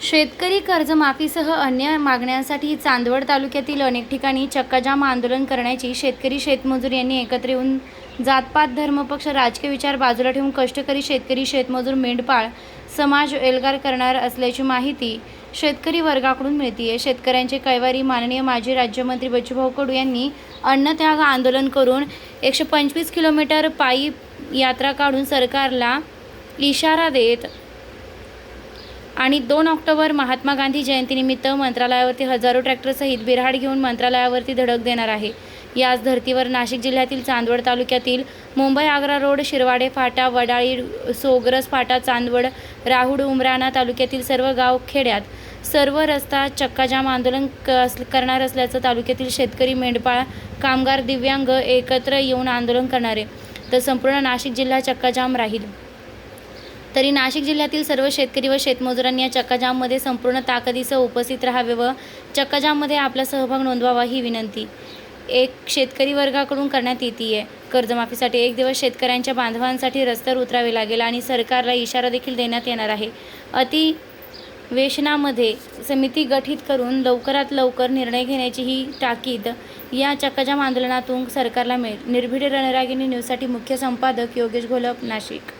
शेतकरी कर्जमाफीसह अन्य मागण्यांसाठी चांदवड तालुक्यातील अनेक ठिकाणी चक्काजाम आंदोलन करण्याची शेतकरी शेतमजूर यांनी एकत्र येऊन जातपात धर्मपक्ष राजकीय विचार बाजूला ठेवून कष्टकरी शेतकरी शेतमजूर मेंढपाळ समाज एल्गार करणार असल्याची माहिती शेतकरी वर्गाकडून मिळतीये. शेतकऱ्यांचे कैवारी माननीय माजी राज्यमंत्री बच्चूभाऊ कडू यांनी अन्नत्याग आंदोलन करून एकशे पंचवीस किलोमीटर पायी यात्रा काढून सरकारला इशारा देत आणि दोन ऑक्टोबर महात्मा गांधी जयंतीनिमित्त मंत्रालयावरती हजारो ट्रॅक्टरसहित बिऱ्हाड घेऊन मंत्रालयावरती धडक देणार आहे. याच धर्तीवर नाशिक जिल्ह्यातील चांदवड तालुक्यातील मुंबई आग्रा रोड शिरवाडे फाटा वडाळी सोगरस फाटा चांदवड राहुड उमराणा तालुक्यातील सर्व गाव खेड्यात सर्व रस्ता चक्काजाम आंदोलन क करणार असल्याचं तालुक्यातील शेतकरी मेंढपाळ कामगार दिव्यांग एकत्र येऊन आंदोलन करणारे. तर संपूर्ण नाशिक जिल्हा चक्काजाम राहील. तरी नाशिक जिल्ह्यातील सर्व शेतकरी व शेतमजुरांनी या चक्काजाममध्ये संपूर्ण ताकदीसह उपस्थित राहावे व चक्काजाममध्ये आपला सहभाग नोंदवावा ही विनंती. एक शेतकरी वर्गाकडून करण्यात येते आहे कर्जमाफीसाठी एक दिवस शेतकऱ्यांच्या बांधवांसाठी रस्त्यावर उतरावे लागेल आणि सरकारला इशारा देखील देण्यात येणार आहे. अति वेशनामध्ये समिती गठीत करून लवकरात लवकर निर्णय घेण्याची ही ताकीद या चक्काजाम आंदोलनातून सरकारला मिळेल. निर्भीड रणरागिणी न्यूजसाठी मुख्य संपादक योगेश घोलप नाशिक.